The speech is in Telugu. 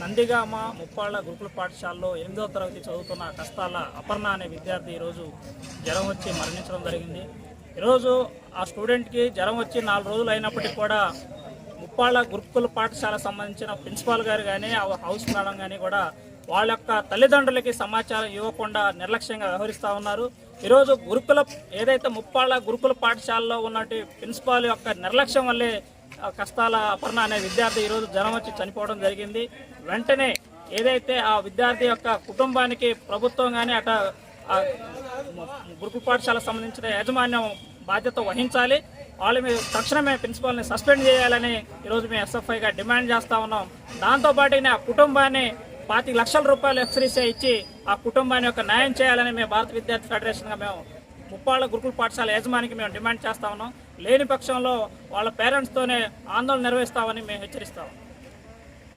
నందిగామ ముప్పాళ్ళ గురుకుల పాఠశాలలో ఎనిమిదవ తరగతి చదువుతున్న కష్టాల అపర్ణ అనే విద్యార్థి ఈరోజు జ్వరం వచ్చి మరణించడం జరిగింది. ఈరోజు ఆ స్టూడెంట్కి జ్వరం వచ్చి నాలుగు రోజులు అయినప్పటికీ కూడా ముప్పాళ్ళ గురుకుల పాఠశాల సంబంధించిన ప్రిన్సిపాల్ గారు కానీ ఆ హౌస్ మేడం కానీ కూడా వాళ్ళ యొక్క తల్లిదండ్రులకి సమాచారం ఇవ్వకుండా నిర్లక్ష్యంగా వ్యవహరిస్తూ ఉన్నారు. ఈరోజు గురుకుల ఏదైతే ముప్పాళ్ళ గురుకుల పాఠశాలలో ఉన్నటువంటి ప్రిన్సిపాల్ యొక్క నిర్లక్ష్యం వల్లే కష్టాల అపర్ణ అనే విద్యార్థి ఈరోజు జ్వరం వచ్చి చనిపోవడం జరిగింది. వెంటనే ఏదైతే ఆ విద్యార్థి యొక్క కుటుంబానికి ప్రభుత్వం కానీ అట గురుకుల పాఠశాలకు సంబంధించిన యాజమాన్యం బాధ్యత వహించాలి. వాళ్ళ మీద తక్షణమే ప్రిన్సిపాల్ని సస్పెండ్ చేయాలని ఈరోజు మేము ఎస్ఎఫ్ఐగా డిమాండ్ చేస్తా ఉన్నాం. దాంతోపాటునే ఆ కుటుంబాన్ని పాతిక లక్షల రూపాయలు ఎక్స్రీసే ఇచ్చి ఆ కుటుంబాన్ని యొక్క న్యాయం చేయాలని మేము భారత విద్యార్థి ఫెడరేషన్గా మేము ముప్పాళ్ళ గురుకుల పాఠశాల యజమానికి మేము డిమాండ్ చేస్తా ఉన్నాం. లేని పక్షంలో వాళ్ళ పేరెంట్స్తోనే ఆందోళన నిర్వహిస్తామని మేము హెచ్చరిస్తాము